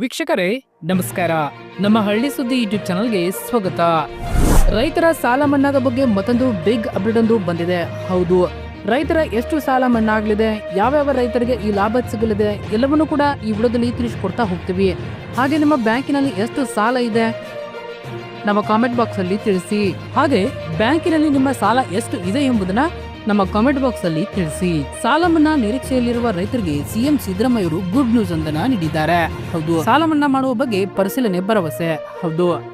ವೀಕ್ಷಕರೇ, ನಮಸ್ಕಾರ. ನಮ್ಮ ಹಳ್ಳಿ ಸುದ್ದಿ ಯೂಟ್ಯೂಬ್ ಚಾನಲ್ಗೆ ಸ್ವಾಗತ. ರೈತರ ಸಾಲ ಮನ್ನಾದ ಬಗ್ಗೆ ಮತ್ತೊಂದು ಬಿಗ್ ಅಪ್ಡೇಟ್ ಒಂದು ಬಂದಿದೆ. ಹೌದು, ರೈತರ ಎಷ್ಟು ಸಾಲ ಮನ್ನಾ ಆಗಲಿದೆ ಯಾವ್ಯಾವ ರೈತರಿಗೆ ಈ ಲಾಭ ಸಿಗಲಿದೆ, ಎಲ್ಲವನ್ನೂ ಕೂಡ ಈ ವಿಡಿಯೋದಲ್ಲಿ ತಿಳಿಸ್ಕೊಡ್ತಾ ಹೋಗ್ತೀವಿ. ಹಾಗೆ ನಿಮ್ಮ ಬ್ಯಾಂಕಿನಲ್ಲಿ ಎಷ್ಟು ಸಾಲ ಇದೆ? ನಮ್ಮ ಕಾಮೆಂಟ್ ಬಾಕ್ಸ್ ಅಲ್ಲಿ ತಿಳಿಸಿ. ಹಾಗೆ, ಬ್ಯಾಂಕಿನಲ್ಲಿ ನಿಮ್ಮ ಸಾಲ ಎಷ್ಟು ಇದೆ ಎಂಬುದನ್ನ ನಮ್ಮ ಕಾಮೆಂಟ್ ಬಾಕ್ಸ್ ಅಲ್ಲಿ ತಿಳಿಸಿ. ಸಾಲ ಮನ್ನಾ ನಿರೀಕ್ಷೆಯಲ್ಲಿರುವ ರೈತರಿಗೆ ಸಿಎಂ ಸಿದ್ದರಾಮಯ್ಯ ಅವರು ಗುಡ್ ನ್ಯೂಸ್ ಒಂದನ್ನ ನೀಡಿದ್ದಾರೆ. ಹೌದು. ಸಾಲ ಮನ್ನಾ ಮಾಡುವ ಬಗ್ಗೆ ಪರಿಶೀಲನೆ ಭರವಸೆ. ಹೌದು.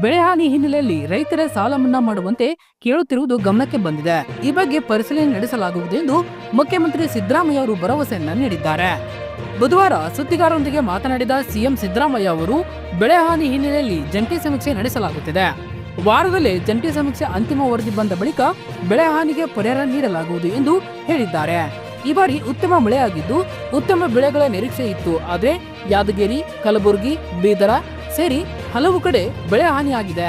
ಬೆಳೆ ಹಾನಿ ಹಿನ್ನೆಲೆಯಲ್ಲಿ ರೈತರ ಸಾಲ ಮನ್ನಾ ಮಾಡುವಂತೆ ಕೇಳುತ್ತಿರುವುದು ಗಮನಕ್ಕೆ ಬಂದಿದೆ. ಈ ಬಗ್ಗೆ ಪರಿಶೀಲನೆ ನಡೆಸಲಾಗುವುದು ಎಂದು ಮುಖ್ಯಮಂತ್ರಿ ಸಿದ್ದರಾಮಯ್ಯ ಅವರು ಭರವಸೆಯನ್ನ ನೀಡಿದ್ದಾರೆ. ಬುಧವಾರ ಸುದ್ದಿಗಾರರೊಂದಿಗೆ ಮಾತನಾಡಿದ ಸಿಎಂ ಸಿದ್ದರಾಮಯ್ಯ ಅವರು ಬೆಳೆ ಹಾನಿ ಹಿನ್ನೆಲೆಯಲ್ಲಿ ಜಂಟಿ ಸಮೀಕ್ಷೆ ನಡೆಸಲಾಗುತ್ತಿದೆ. ವಾರದಲ್ಲೇ ಜಂಟಿ ಸಮೀಕ್ಷೆ ಅಂತಿಮ ವರದಿ ಬಂದ ಬಳಿಕ ಬೆಳೆ ಹಾನಿಗೆ ಪರಿಹಾರ ನೀಡಲಾಗುವುದು ಎಂದು ಹೇಳಿದ್ದಾರೆ. ಈ ಬಾರಿ ಉತ್ತಮ ಮಳೆಯಾಗಿದ್ದು ಉತ್ತಮ ಬೆಳೆಗಳ ನಿರೀಕ್ಷೆ ಇತ್ತು. ಆದರೆ ಯಾದಗಿರಿ, ಕಲಬುರಗಿ, ಬೀದರ ಸೇರಿ ಹಲವು ಕಡೆ ಬೆಳೆ ಹಾನಿಯಾಗಿದೆ.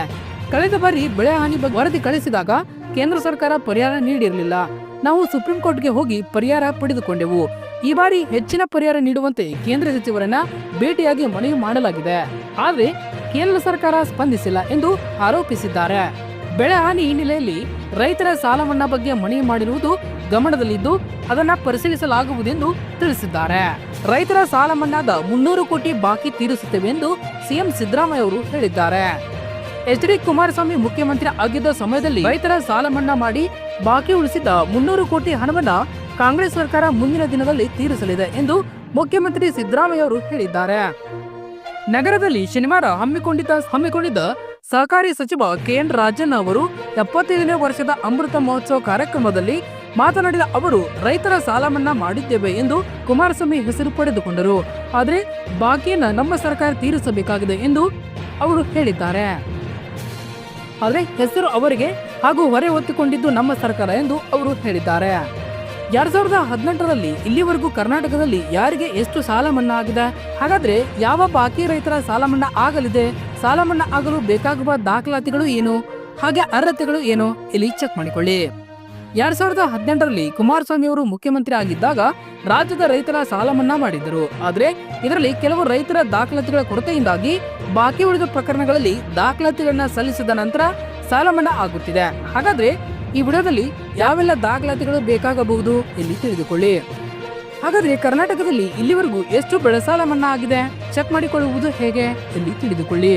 ಕಳೆದ ಬಾರಿ ಬೆಳೆ ಹಾನಿ ಬಗ್ಗೆ ವರದಿ ಕಳಿಸಿದಾಗ ಕೇಂದ್ರ ಸರ್ಕಾರ ಪರಿಹಾರ ನೀಡಿರಲಿಲ್ಲ. ನಾವು ಸುಪ್ರೀಂ ಕೋರ್ಟ್ಗೆ ಹೋಗಿ ಪರಿಹಾರ ಪಡೆದುಕೊಂಡೆವು. ಈ ಬಾರಿ ಹೆಚ್ಚಿನ ಪರಿಹಾರ ನೀಡುವಂತೆ ಕೇಂದ್ರ ಸಚಿವರನ್ನ ಭೇಟಿಯಾಗಿ ಮನವಿ ಮಾಡಲಾಗಿದೆ. ಆದರೆ ಕೇಂದ್ರ ಸರ್ಕಾರ ಸ್ಪಂದಿಸಿಲ್ಲ ಎಂದು ಆರೋಪಿಸಿದ್ದಾರೆ. ಬೆಳೆ ಹಾನಿ ಹಿನ್ನೆಲೆಯಲ್ಲಿ ರೈತರ ಸಾಲ ಮನ್ನಾ ಬಗ್ಗೆ ಮನವಿ ಮಾಡಿರುವುದು ಗಮನದಲ್ಲಿದ್ದು, ಅದನ್ನ ಪರಿಶೀಲಿಸಲಾಗುವುದೆಂದು ತಿಳಿಸಿದ್ದಾರೆ. ರೈತರ ಸಾಲ ಮನ್ನಾದ ಮುನ್ನೂರು ಕೋಟಿ ಬಾಕಿ ತೀರಿಸುತ್ತೇವೆ ಎಂದು ಸಿಎಂ ಸಿದ್ದರಾಮಯ್ಯ ಅವರು ಹೇಳಿದ್ದಾರೆ. ಎಚ್ ಡಿ ಕುಮಾರಸ್ವಾಮಿ ಮುಖ್ಯಮಂತ್ರಿ ಆಗಿದ್ದ ಸಮಯದಲ್ಲಿ ರೈತರ ಸಾಲ ಮನ್ನಾ ಮಾಡಿ ಬಾಕಿ ಉಳಿಸಿದ್ದ ಮುನ್ನೂರು ಕೋಟಿ ಹಣವನ್ನ ಕಾಂಗ್ರೆಸ್ ಸರ್ಕಾರ ಮುಂದಿನ ದಿನದಲ್ಲಿ ತೀರಿಸಲಿದೆ ಎಂದು ಮುಖ್ಯಮಂತ್ರಿ ಸಿದ್ದರಾಮಯ್ಯ ಅವರು ಹೇಳಿದ್ದಾರೆ. ನಗರದಲ್ಲಿ ಶನಿವಾರ ಹಮ್ಮಿಕೊಂಡಿದ್ದ ಹಮ್ಮಿಕೊಂಡಿದ್ದ ಸಹಕಾರಿ ಸಚಿವ ಕೆಎನ್ ರಾಜನ್ ಅವರು ಎಪ್ಪತ್ತೈದನೇ ವರ್ಷದ ಅಮೃತ ಮಹೋತ್ಸವ ಕಾರ್ಯಕ್ರಮದಲ್ಲಿ ಮಾತನಾಡಿದ ಅವರು, ರೈತರ ಸಾಲ ಮನ್ನಾ ಮಾಡಿದ್ದೇವೆ ಎಂದು ಕುಮಾರಸ್ವಾಮಿ ಹೆಸರು ಪಡೆದುಕೊಂಡರು. ಆದರೆ ಬಾಕಿಯನ್ನ ನಮ್ಮ ಸರ್ಕಾರ ತೀರಿಸಬೇಕಾಗಿದೆ ಎಂದು ಅವರು ಹೇಳಿದ್ದಾರೆ. ಆದರೆ ಹೆಸರು ಅವರಿಗೆ ಹಾಗೂ ಹೊರೆ ಹೊತ್ತುಕೊಂಡಿದ್ದು ನಮ್ಮ ಸರ್ಕಾರ ಎಂದು ಅವರು ಹೇಳಿದ್ದಾರೆ. ಎರಡ್ ಸಾವಿರದ ಹದಿನೆಂಟರಲ್ಲಿ ಇಲ್ಲಿವರೆಗೂ ಕರ್ನಾಟಕದಲ್ಲಿ ಯಾರಿಗೆ ಎಷ್ಟು ಸಾಲ ಮನ್ನಾ ಆಗಿದೆ ಹಾಗಾದ್ರೆ ಯಾವ ಬಾಕಿ ರೈತರ ಸಾಲ ಮನ್ನಾ ಆಗಲಿದೆ? ಸಾಲ ಮನ್ನಾ ಆಗಲು ಬೇಕಾಗುವ ದಾಖಲಾತಿಗಳು ಏನು? ಹಾಗೆ ಅರ್ಹತೆಗಳು ಏನು? ಇಲ್ಲಿ ಚೆಕ್ ಮಾಡಿಕೊಳ್ಳಿ. ಎರಡ್ ಸಾವಿರದ ಹದಿನೆಂಟರಲ್ಲಿ ಕುಮಾರಸ್ವಾಮಿ ಅವರು ಮುಖ್ಯಮಂತ್ರಿ ಆಗಿದ್ದಾಗ ರಾಜ್ಯದ ರೈತರ ಸಾಲ ಮನ್ನಾ ಮಾಡಿದ್ದರು. ಆದರೆ ಇದರಲ್ಲಿ ಕೆಲವು ರೈತರ ದಾಖಲಾತಿಗಳ ಕೊರತೆಯಿಂದಾಗಿ ಬಾಕಿ ಉಳಿದ ಪ್ರಕರಣಗಳಲ್ಲಿ ದಾಖಲಾತಿಗಳನ್ನ ಸಲ್ಲಿಸಿದ ನಂತರ ಸಾಲ ಮನ್ನಾ ಆಗುತ್ತಿದೆ. ಹಾಗಾದ್ರೆ ಈ ವಿಡಿಯೋದಲ್ಲಿ ಯಾವೆಲ್ಲ ದಾಖಲಾತಿಗಳು ಬೇಕಾಗಬಹುದು ಇಲ್ಲಿ ತಿಳಿದುಕೊಳ್ಳಿ. ಹಾಗಾದ್ರೆ ಕರ್ನಾಟಕದಲ್ಲಿ ಇಲ್ಲಿವರೆಗೂ ಎಷ್ಟು ಬೆಳೆ ಸಾಲ ಮನ್ನಾ ಆಗಿದೆ? ಚೆಕ್ ಮಾಡಿಕೊಳ್ಳುವುದು ಹೇಗೆ ಇಲ್ಲಿ ತಿಳಿದುಕೊಳ್ಳಿ.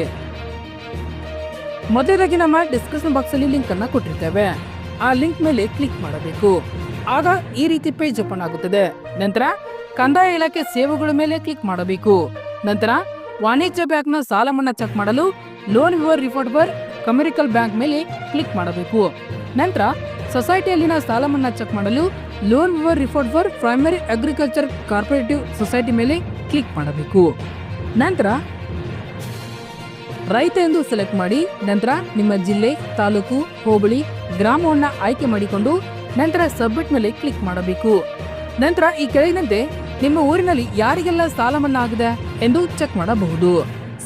ಮೊದಲಾಗಿ ನಮ್ಮ ಡಿಸ್ಕ್ರಿಪ್ಷನ್ ಬಾಕ್ಸ್ ಅಲ್ಲಿ ಲಿಂಕ್ ಅನ್ನ ಕೊಟ್ಟಿರ್ತೇವೆ. ಆ ಲಿಂಕ್ ಮೇಲೆ ಕ್ಲಿಕ್ ಮಾಡಬೇಕು. ಆಗ ಈ ರೀತಿ ಪೇಜ್ ಓಪನ್ ಆಗುತ್ತದೆ. ನಂತರ ಕಂದಾಯ ಇಲಾಖೆ ಸೇವೆಗಳ ಮೇಲೆ ಕ್ಲಿಕ್ ಮಾಡಬೇಕು. ನಂತರ ವಾಣಿಜ್ಯ ಬ್ಯಾಂಕ್ನ ಸಾಲ ಮನ್ನಾ ಚೆಕ್ ಮಾಡಲು ಲೋನ್ ವಿವರ್ ರಿಪೋರ್ಟ್ ಬರ್ ಕಮರ್ಷಿಯಲ್ ಬ್ಯಾಂಕ್ ಮೇಲೆ ಕ್ಲಿಕ್ ಮಾಡಬೇಕು. ನಂತರ ಸೊಸೈಟಿಯಲ್ಲಿನ ಸಾಲ ಮನ್ನಾ ಚೆಕ್ ಮಾಡಲು loan ವಿವರ್ report for primary agriculture cooperative society ಮೇಲೆ ಕ್ಲಿಕ್ ಮಾಡಬೇಕು. ನಂತರ ರೈತ ಎಂದು ಸೆಲೆಕ್ಟ್ ಮಾಡಿ, ನಂತರ ನಿಮ್ಮ ಜಿಲ್ಲೆ, ತಾಲೂಕು, ಹೋಬಳಿ, ಗ್ರಾಮವನ್ನ ಆಯ್ಕೆ ಮಾಡಿಕೊಂಡು ನಂತರ ಸಬ್ಮಿಟ್ ಮೇಲೆ ಕ್ಲಿಕ್ ಮಾಡಬೇಕು. ನಂತರ ಈ ಕೆಳಗಿನಂತೆ ನಿಮ್ಮ ಊರಿನಲ್ಲಿ ಯಾರಿಗೆಲ್ಲ ಸಾಲ ಮನ್ನಾ ಆಗಿದೆ ಎಂದು ಚೆಕ್ ಮಾಡಬಹುದು.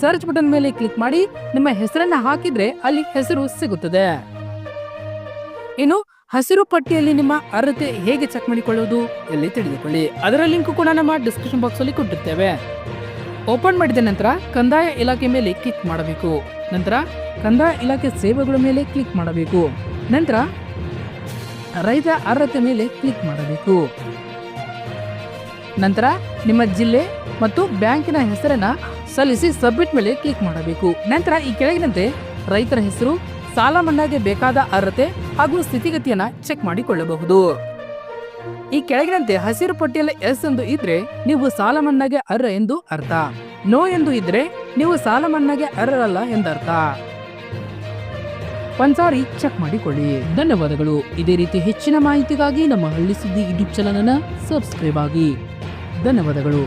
ಸರ್ಚ್ ಬಟನ್ ಮೇಲೆ ಕ್ಲಿಕ್ ಮಾಡಿ ನಿಮ್ಮ ಹೆಸರನ್ನ ಹಾಕಿದ್ರೆ ಅಲ್ಲಿ ಹೆಸರು ಸಿಗುತ್ತದೆ. ಇನ್ನು ಹಸಿರು ಪಟ್ಟಿಯಲ್ಲಿ ನಿಮ್ಮ ಅರ್ಹತೆ ಹೇಗೆ ಚೆಕ್ ಮಾಡಿಕೊಳ್ಳುವುದು ಎಲ್ಲಿ ತಿಳಿದುಕೊಳ್ಳಿ. ಅದರ ಲಿಂಕ್ ಕೂಡ ನಮ್ಮ ಡಿಸ್ಕ್ರಿಪ್ಷನ್ ಬಾಕ್ಸ್ ಅಲ್ಲಿ ಕೊಟ್ಟಿರ್ತೇವೆ. ಓಪನ್ ಮಾಡಿದ ನಂತರ ಕಂದಾಯ ಇಲಾಖೆ ಮೇಲೆ ಕ್ಲಿಕ್ ಮಾಡಬೇಕು. ನಂತರ ಕಂದಾಯ ಇಲಾಖೆ ಸೇವೆಗಳ ಮೇಲೆ ಕ್ಲಿಕ್ ಮಾಡಬೇಕು. ನಂತರ ರೈತ ಅರ್ಹತೆ ಮೇಲೆ ಕ್ಲಿಕ್ ಮಾಡಬೇಕು. ನಂತರ ನಿಮ್ಮ ಜಿಲ್ಲೆ ಮತ್ತು ಬ್ಯಾಂಕಿನ ಹೆಸರನ್ನ ಸಲ್ಲಿಸಿ ಸಬ್ಮಿಟ್ ಮೇಲೆ ಕ್ಲಿಕ್ ಮಾಡಬೇಕು. ನಂತರ ಈ ಕೆಳಗಿನಂತೆ ರೈತರ ಹೆಸರು, ಸಾಲ ಮನ್ನಾಗೆ ಬೇಕಾದ ಅರ್ಹತೆ ಹಾಗೂ ಸ್ಥಿತಿಗತಿಯನ್ನ ಚೆಕ್ ಮಾಡಿಕೊಳ್ಳಬಹುದು. ಈ ಕೆಳಗಿನಂತೆ ಹಸಿರು ಪಟ್ಟಿಯಲ್ಲಿ ಎಸ್ ಎಂದು ಇದ್ರೆ ನೀವು ಸಾಲ ಮನ್ನಾಗೆ ಅರ್ಹ ಎಂದು ಅರ್ಥ. ನೋ ಎಂದು ಇದ್ರೆ ನೀವು ಸಾಲ ಮನ್ನಾಗೆ ಅರ್ಹರಲ್ಲ ಎಂದರ್ಥ. ಒಂದ್ಸಾರಿ ಚೆಕ್ ಮಾಡಿಕೊಳ್ಳಿ. ಧನ್ಯವಾದಗಳು. ಇದೇ ರೀತಿ ಹೆಚ್ಚಿನ ಮಾಹಿತಿಗಾಗಿ ನಮ್ಮ ಹಳ್ಳಿ ಸುದ್ದಿ ಯೂಟ್ಯೂಬ್ ಚಾನಲ್ ಸಬ್ಸ್ಕ್ರೈಬ್ ಆಗಿ. ಧನ್ಯವಾದಗಳು.